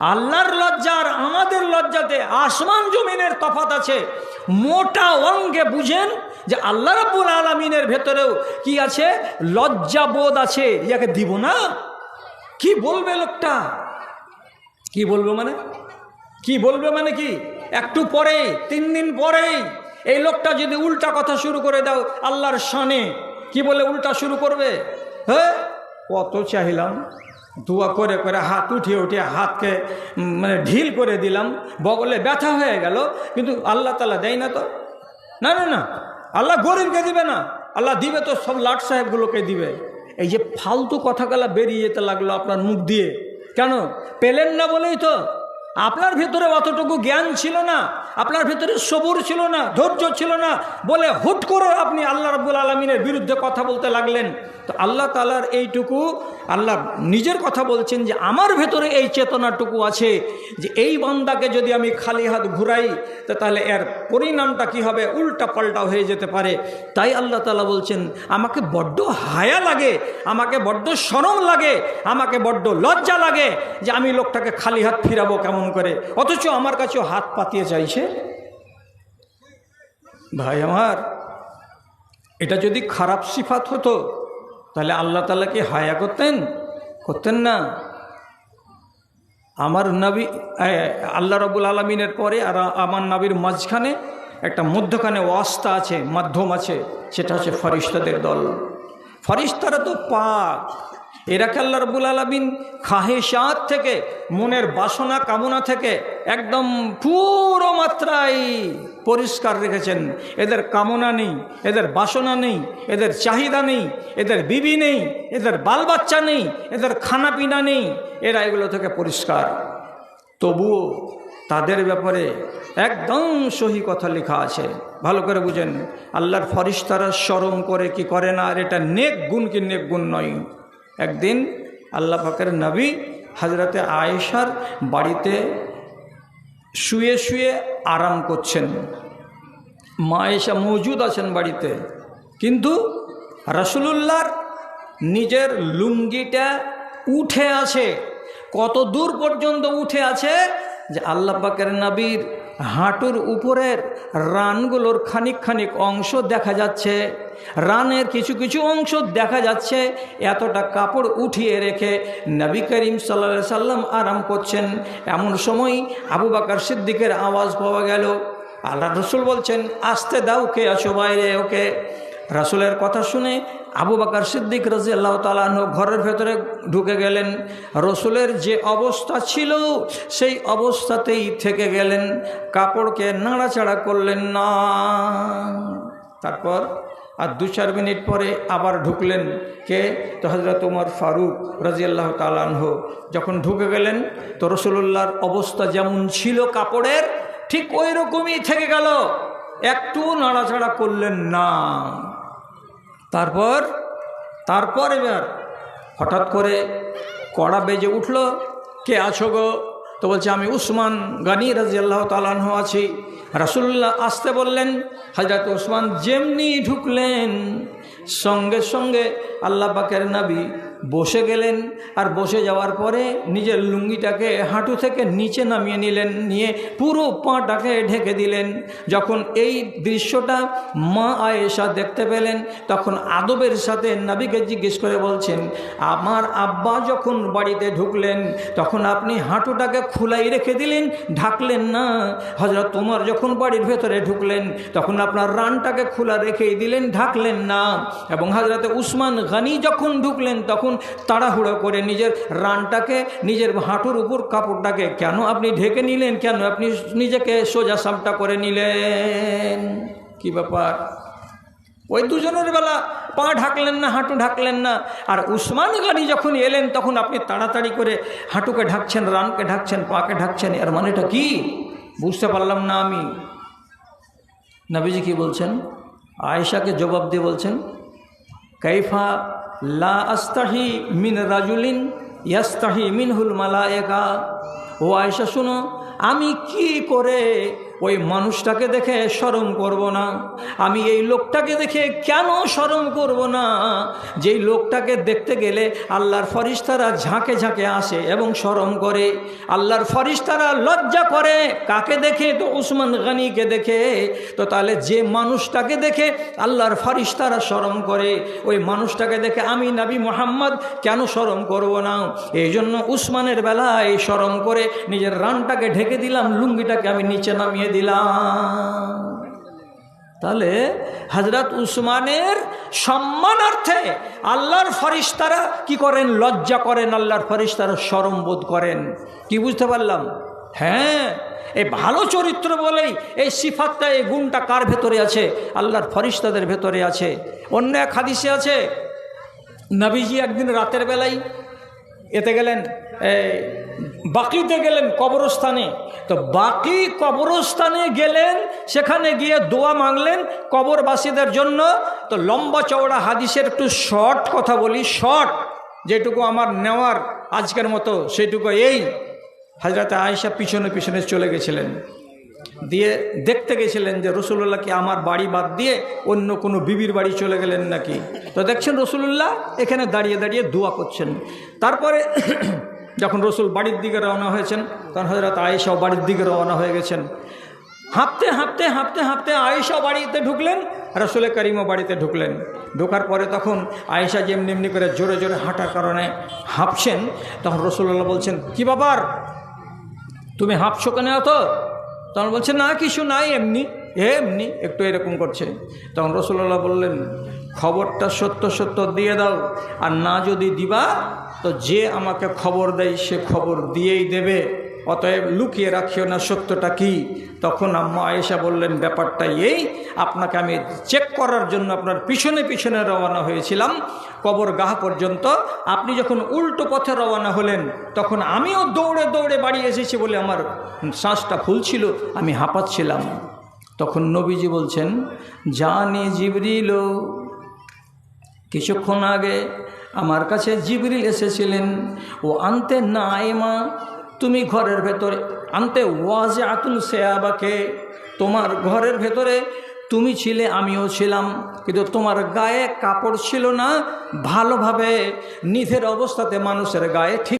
আল্লাহর লজ্জার আমাদের লজ্জাতে আসমান জমিনের তফাত আছে। মোটা অঙ্গে বুঝেন যে আল্লাহ রাব্বুল আলমিনের ভেতরেও কি আছে? লজ্জাবোধ আছে। ইয়াকে দিব না। কি বলবে লোকটা? কি বলবে মানে? কি বলবে মানে কি? একটু পরে তিন দিন পরেই এই লোকটা যদি উল্টা কথা শুরু করে দাও আল্লাহর শানে, কি বলে উল্টা শুরু করবে? হ্যাঁ? কত চাইলাম দোয়া করে করে হাত উঠিয়ে উঠিয়ে হাতকে মানে ঢিল করে দিলাম, বগলে ব্যথা হয়ে গেল, কিন্তু আল্লাহ তালা দেয় না তো? না না না। আল্লাহ গরিবকে দিবে না। আল্লাহ দিবে তো সব লাট সাহেবগুলোকে দিবে। এই যে ফালতু কথাগুলা বেরিয়ে যেতে লাগল আপনার মুখ দিয়ে। কেন? পেলেন না বলেই তো। আপনার ভিতরে অতটুকু জ্ঞান ছিল না, আপনার ভিতরে সবুর ছিল না, ধৈর্য ছিল না বলে হুট করে আপনি আল্লাহ রাব্বুল আলমিনের বিরুদ্ধে কথা বলতে লাগলেন। তো আল্লাহ তালার এইটুকু, আল্লাহ নিজের কথা বলছেন যে আমার ভেতরে এই চেতনাটুকু আছে যে এই বন্দাকে যদি আমি খালি হাত ঘুরাই তাহলে এর পরিণামটা কি হবে? উল্টা পাল্টা হয়ে যেতে পারে। তাই আল্লাহ তালা বলছেন, আমাকে বড্ড হায়া লাগে, আমাকে বড্ড সরম লাগে, আমাকে বড্ড লজ্জা লাগে যে আমি লোকটাকে খালি হাত ফিরাবো কেমন করে। অথচ আমার কাছেও হাত পাতিয়ে চাইছে। ভাই আমার, এটা যদি খারাপ সিফাত হতো তাহলে আল্লাহ তালা কি হায়া করতেন? করতেন না। আমার নবী আল্লাহ রবুল আলমিনের পরে আর আমার নবীর মাঝখানে একটা মধ্যখানে ওয়াস্তা আছে, মাধ্যম আছে, সেটা হচ্ছে ফরিস্তাদের দল। ফরিস্তারা তো পাক। এরাকে আল্লাহ রবুল আলমিন খাহেসাত থেকে, মনের বাসনা, কামনা থেকে একদম পুরো মাত্রায় পরিষ্কার রেখেছেন? এদের কামনা নেই, এদের বাসনা নেই, এদের চাহিদা নেই, এদের বিবি নেই, এদের বাল বাচ্চা নেই, এদের খানা পিনা নেই, এরা এগুলো থেকে পরিষ্কার। তবুও তাদের ব্যাপারে একদম সহি কথা লেখা আছে। ভালো করে বুঝেন, আল্লাহর ফরিস্তারা স্মরণ করে কি করে না, আর এটা নেক গুণ কি নেক গুণ নয়। একদিন আল্লাহ পাকের নবী হাজরাতে আয়েশার বাড়িতে শুয়ে শুয়ে আরাম করছেন। মা এসা মজুদ আছেন বাড়িতে। কিন্তু রসুলুল্লাহর নিজের লুঙ্গিটা উঠে আছে কত দূর পর্যন্ত উঠে আছে যে আল্লাহ পাকের নাবির হাঁটুর উপরের রানগুলোর খানিক খানিক অংশ দেখা যাচ্ছে। রানের কিছু কিছু অংশ দেখা যাচ্ছে। এতটা কাপড় উঠিয়ে রেখে নবী করিম সাল্লা সাল্লাম আরাম করছেন। এমন সময় আবু বাকার সিদ্দিকের আওয়াজ পাওয়া গেল। আল্লাহ রসুল বলছেন, আসতে দাও, কে আছো বাইরে ওকে? রাসুলের কথা শুনে আবু বাকার সিদ্দিক রাজি আল্লাহ তালাহ ঘরের ভেতরে ঢুকে গেলেন। রসুলের যে অবস্থা ছিল, সেই অবস্থাতেই থেকে গেলেন। কাপড়কে নাড়াচাড়া করলেন না। তারপর আর দু চার মিনিট পরে আবার ঢুকলেন। কে? তো হজরত উমর ফারুক রাজিয়াল্লাহ তালানহ যখন ঢুকে গেলেন, তো রসুল্লাহর অবস্থা যেমন ছিল কাপড়ের, ঠিক ওই রকমই থেকে গেল। একটু নাড়াচাড়া করলেন না। তারপর তারপর এবার হঠাৎ করে কড়া বেজে উঠল, কে আছো গো? তো বলছে, আমি উসমান গানি রাজি আল্লাহ আছি। রাসুল্লাহ আসতে বললেন হাজরত ওসমান যেমনি ঢুকলেন, সঙ্গে সঙ্গে আল্লাহ পাকের নাবি বসে গেলেন আর বসে যাওয়ার পরে নিজের লুঙ্গিটাকে হাঁটু থেকে নিচে নামিয়ে নিলেন, নিয়ে পুরো পাটাকে ঢেকে দিলেন। যখন এই দৃশ্যটা মা আয়েশা দেখতে পেলেন, তখন আদবের সাথে নাবিকে জিজ্ঞেস করে বলছেন, আমার আব্বা যখন বাড়িতে ঢুকলেন, তখন আপনি হাঁটুটাকে খোলাই রেখে দিলেন, ঢাকলেন না? হজরত তোমার যখন বাড়ির ভেতরে ঢুকলেন, তখন আপনার রানটাকে খোলা রেখেই দিলেন, ঢাকলেন না। এবং হাজরতে উসমান গানি যখন ঢুকলেন, তখন তাড়াহুড়ো করে নিজের রানটাকে, নিজের হাঁটুর উপর কাপড়টাকে, কেন আপনি ঢেকে নিলেন? কেন আপনি নিজেকে সোজা সামটা করে নিলেন? কি ব্যাপার? ওই দুজনের বেলা পা ঢাকলেন না, হাঁটু ঢাকলেন না। আর উসমান গানি যখন এলেন, তখন আপনি তাড়াতাড়ি করে হাঁটুকে ঢাকছেন, রানকে ঢাকছেন, পাকে ঢাকছেন। এর মানেটা কি? বুঝতে পারলাম না আমি। নবীজি কি বলছেন? আয়েশাকে জবাব দিয়ে বলছেন, কাইফা লা আস্তাহি মিন রাজুলিন ইয়াস্তাহি মিনহুল একা ও আয়সা শুনো, আমি কি করে ওই মানুষটাকে দেখে স্মরণ করব না? আমি এই লোকটাকে দেখে কেন স্মরণ করব না? যেই লোকটাকে দেখতে গেলে আল্লাহর ফরিস্তারা ঝাঁকে ঝাঁকে আসে এবং শরম করে। আল্লাহর ফরিস্তারা লজ্জা করে। কাকে দেখে? তো উসমান গানিকে দেখে। তো তাহলে যে মানুষটাকে দেখে আল্লাহর ফরিস্তারা শরম করে, ওই মানুষটাকে দেখে আমি নাবি মোহাম্মদ কেন শরম করব না? এই জন্য উসমানের বেলায় শরম করে নিজের রানটাকে ঢেকে দিলাম, লুঙ্গিটাকে আমি নিচে নামিয়ে দিলাম। তাহলে হজরত উসমানের সম্মানার্থে আল্লাহর ফরিস্তারা কি করেন? লজ্জা করেন, আল্লাহর ফরিস্তারা শরম বোধ করেন। কি বুঝতে পারলাম? হ্যাঁ এই ভালো চরিত্র বলেই এই সিফাতটা, এই গুণটা কার ভেতরে আছে? আল্লাহর ফরিস্তাদের ভেতরে আছে। অন্য এক হাদিসে আছে, নবীজি একদিন রাতের বেলায় এতে গেলেন বাকিতে গেলেন কবরস্থানে। তো বাকি কবরস্থানে গেলেন, সেখানে গিয়ে দোয়া মাংলেন কবরবাসীদের জন্য। তো লম্বা চওড়া হাদিসের একটু শর্ট কথা বলি, শর্ট, যেটুকু আমার নেওয়ার আজকের মতো, সেটুকু এই। হাজরাতে আয়েশা পিছনে পিছনে চলে গেছিলেন। দিয়ে দেখতে গেছিলেন যে রসুল্লাহ কি আমার বাড়ি বাদ দিয়ে অন্য কোনো বিবির বাড়ি চলে গেলেন নাকি? তো দেখছেন রসুল্লাহ এখানে দাঁড়িয়ে দাঁড়িয়ে দোয়া করছেন। তারপরে যখন রসুল বাড়ির দিকে রওনা হয়েছেন, তখন হজরত আয়েশাও বাড়ির দিকে রওনা হয়ে গেছেন। হাঁপতে হাঁপতে হাঁপতে হাঁপতে আয়েশাও বাড়িতে ঢুকলেন, রসুল করিমও বাড়িতে ঢুকলেন। ঢোকার পরে তখন আয়েশা যেমনি এমনি করে জোরে জোরে হাঁটার কারণে হাঁপছেন, তখন রসুল্লাহ বলছেন, কি বাবার তুমি হাঁপছো কেন এত? তখন বলছে না, কিছু নাই, এমনি এমনি, একটু এরকম করছে। তখন রসুল্লাহ বললেন, খবরটা সত্য সত্য, দিয়ে দাও। আর না যদি দিবা তো যে আমাকে খবর দেয়, সে খবর দিয়েই দেবে। অতএব লুকিয়ে রাখিও না, সত্যটা কি? তখন আম্মা আয়েশা বললেন, ব্যাপারটা এই, আপনাকে আমি চেক করার জন্য আপনার পিছনে পিছনে রওনা হয়েছিলাম। কবর গাহ পর্যন্ত আপনি যখন উল্টো পথে রওনা হলেন, তখন আমিও দৌড়ে দৌড়ে বাড়ি এসেছি বলে আমার শ্বাসটা ফুলছিল, আমি হাঁপাচ্ছিলাম। তখন নবীজি বলছেন, জানি জিবরিল কিছুক্ষণ আগে আমার কাছে জিবরিল এসেছিলেন, ও আনতে না এমা তুমি ঘরের ভেতরে, আনতে ওয়াজে আতুল সেয়াবাকে, তোমার ঘরের ভেতরে তুমি ছিলে, আমিও ছিলাম। কিন্তু তোমার গায়ে কাপড় ছিল না, ভালোভাবে নিধের অবস্থাতে মানুষের গায়ে ঠিক